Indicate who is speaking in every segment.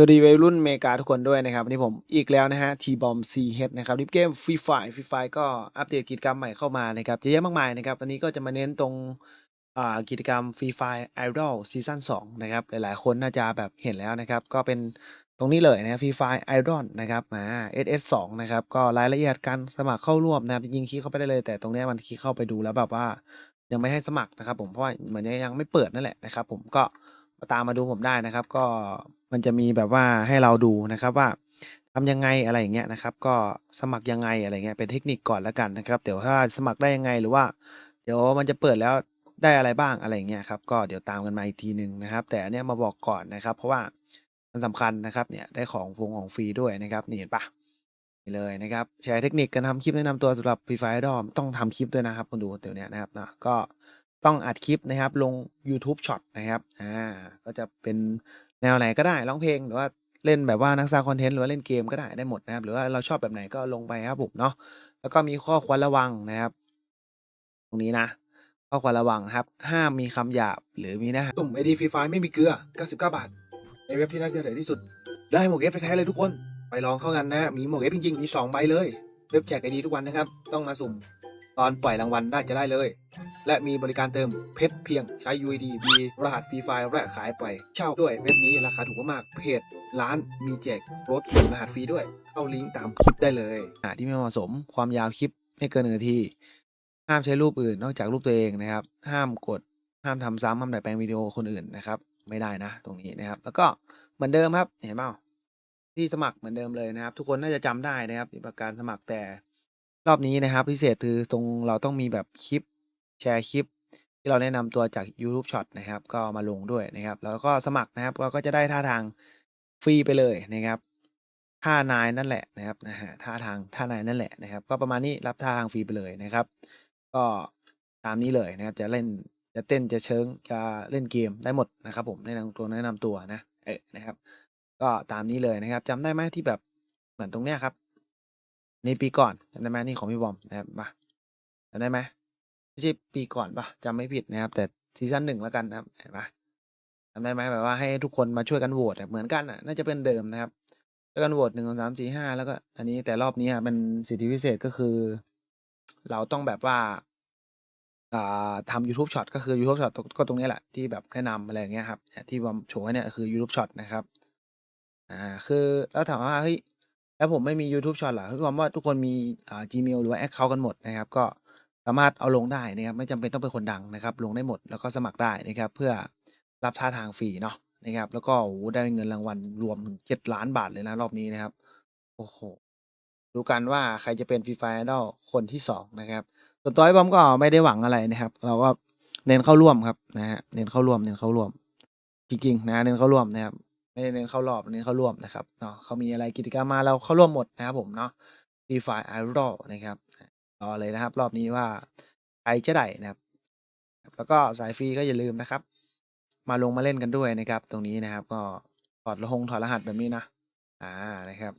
Speaker 1: วัสดีวัยรุ่นเมกาทุกคนด้วยนะครับวันนี้ผมอีกแล้วนะฮะทีบอมซีเฮดนะครับดิเกมฟรีไฟฟรีไฟก็อัปเดตกิจกรรมใหม่เข้ามานะครับเยอะแยะมากมายนะครับวันนี้ก็จะมาเน้นตรงอ่ากิจกรรมฟรีไฟไอดอลซีซั่น2นะครับหลายๆ คนน่าจะแบบเห็นแล้วนะครับก็เป็นตรงนี้เลยนะฟรีไฟไอดอลนะครับมา SS 2 นะครับก็รายละเอียดการสมัครเข้าร่วมนะครับจริงๆคลิกเข้าไปได้เลย แต่ตรงนี้มันคลิกเข้าไปดูแล้วแบบว่ายังไม่ให้สมัครนะครับผมเพราะว่าเหมือนยังไม่เปิดนั่นแหละนะครับผมก็ตามมาดูผมได้นะครับก็ มันจะมีแบบว่าให้เราดูนะครับว่าทำยังไงอะไรอย่างเงี้ยนะครับ ก็สมัครยังไงอะไรเงี้ยเป็นเทคนิคก่อนแล้วกันนะครับ เดี๋ยวถ้าสมัครได้ยังไงหรือว่า เดี๋ยวมันจะเปิดแล้วได้อะไรบ้างอะไรเงี้ยครับก็เดี๋ยวตามกันมาอีกทีหนึ่งนะครับ แต่อันเนี้ยมาบอกก่อนนะครับ เพราะว่ามันสำคัญนะครับเนี่ยได้ของฟงของฟรีด้วยนะครับนี่เห็นปะนี่เลยนะครับแชร์เทคนิคการทำคลิปแนะนำตัวสำหรับ Free Fire Idol ต้องทำคลิปด้วยนะครับคนดูเดี๋ยวนี้นะครับนะก็ต้องอัดคลิปนะครับลง YouTube Short นะครับอ่าก็จะเป็น แนวไหนก็ได้ร้องเพลงหรือว่าเล่นแบบว่านักสร้างคอนเทนต์หรือว่าเล่นเกมก็ได้ได้หมดนะครับ หรือว่าเราชอบแบบไหนก็ลงไปครับผมเนาะแล้วก็มีข้อควรระวังนะครับ ตรงนี้นะ ข้อควรระวังครับ ห้ามมีคำหยาบหรือมีนื้อหาตุ่มไอดีฟรีไฟไม่มีเกลือ 99 บาท ในเว็บที่น่าเชื่อถือที่สุด ได้หมวกเอฟไปแท้เลยทุกคน ไปลองเข้ากันนะมีหมวกเอฟจริงๆมี2ใบเลย เว็บแจกไอดีทุกวันนะครับ ต้องมาสุ่ม ตอนปล่อยรางวัลได้จะได้เลย และมีบริการเติมเพชรเพียงใช้ UID มีรหัสฟรีไฟล์และขายปล่อย เช่าด้วยเว็บนี้ราคาถูกมากเพจร้านมีแจกรถส่งรหัสฟรีด้วย เข้าลิงก์ตามคลิปได้เลยหาที่ไม่เหมาะสมความยาวคลิปไม่เกินหนึ่งนาทีห้ามใช้รูปอื่นนอกจากรูปตัวเองนะครับ ห้ามกดห้ามทำซ้ำห้ามดัดแปลงวิดีโอคนอื่นนะครับ ไม่ได้นะ ตรงนี้นะครับ แล้วก็เหมือนเดิมครับเห็นเปล่าที่สมัครเหมือนเดิมเลยนะครับ ทุกคนน่าจะจำได้นะครับที่ประการสมัครแต่ รอบนี้นะครับพิเศษคือตรงเราต้องมีแบบคลิปแชร์คลิป ที่เราแนะนำตัวจาก YouTube Shot นะครับ ก็มาลงด้วยนะครับ แล้วก็สมัครนะครับเราก็จะได้ท่าทางฟรีไปเลยนะครับท่านายนั่นแหละนะครับนะฮะท่าทางท่านายนั่นแหละนะครับ ก็ประมาณนี้รับท่าทางฟรีไปเลยนะครับ ก็ตามนี้เลยนะครับ จะเล่นจะเต้นจะเชิงจะเล่นเกมได้หมดนะครับ ผมแนะนำตัวแนะนำตัวนะเออนะครับ ก็ตามนี้เลยนะครับจำได้ไหมที่แบบเหมือนตรงเนี้ยครับ นี่ปีก่อนจำได้ไหมนี่ของพี่บอมนะครับมาจำได้ไหมไม่ใช่ปีก่อนปะจำไม่ผิดนะครับ แต่ซีซั่นหนึ่งแล้วกันนะครับเห็นปะจำได้ไหมแบบว่าให้ทุกคนมาช่วยกันโหวตอะเหมือนกันอะน่าจะเป็นเดิมนะครับช่วยกันโหวตหนึ่งสองสามสี่ห้าแล้วก็ อันนี้แต่รอบนี้อะมันสิทธิพิเศษก็คือ เราต้องแบบว่าทำ YouTube Shot ก็คือ YouTube Shot ก็ตรงนี้แหละ ที่แบบแนะนำอะไรอย่างเงี้ยครับเนี่ยที่บอมโชว์เนี่ยคือ YouTube Shot นะครับอ่าคือแล้วถามว่าเฮ้ย แล้วผมไม่มี YouTube Short หรอคือความว่าทุกคนมีอ่า Gmail หรือว่า Account กันหมดนะครับ ก็สามารถเอาลงได้นะครับ ไม่จำเป็นต้องเป็นคนดังนะครับ ลงได้หมดแล้วก็สมัครได้นะครับ เพื่อรับท่าทางฟรีเนาะนะครับ แล้วก็โอ้โหได้เงินรางวัลรวมถึงเจ็ดล้านบาทเลยนะรอบนี้นะครับ โอ้โห ดูกันว่าใครจะเป็น Free Fire Idol คนที่สองนะครับ ส่วนตัวไอ้บอมก็ไม่ได้หวังอะไรนะครับ เราก็เน้นเข้าร่วมครับนะฮะเน้นเข้าร่วมเน้นเข้าร่วม จริงๆนะเน้นเข้าร่วมนะครับ ไม่ได้เน้นเข้ารอบเน้นเข้าร่วมนะครับเนาะเขามีอะไรกิจกรรมมาเราเข้าร่วมหมดนะครับผมเนาะ Free Fire Idol นะครับรอเลยนะครับ รอบนี้ว่าใครจะได้นะครับ แล้วก็สายฟรีก็อย่าลืมนะครับ มาลงมาเล่นกันด้วยนะครับ ตรงนี้นะครับ ก็ถอดรหงถอดรหัสแบบนี้นะอ่านะครับ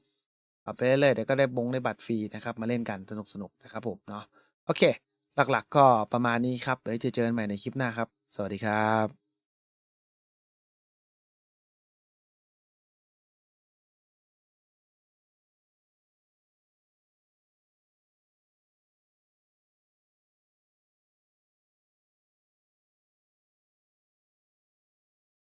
Speaker 1: เอาไปเรื่อยๆเดี๋ยวก็ได้บงได้บัตรฟรีนะครับ มาเล่นกันสนุกๆนะครับผมเนาะโอเค หลักๆ ก็ประมาณนี้ครับเดี๋ยวจะเจอกันใหม่ในคลิปหน้าครับ สวัสดีครับ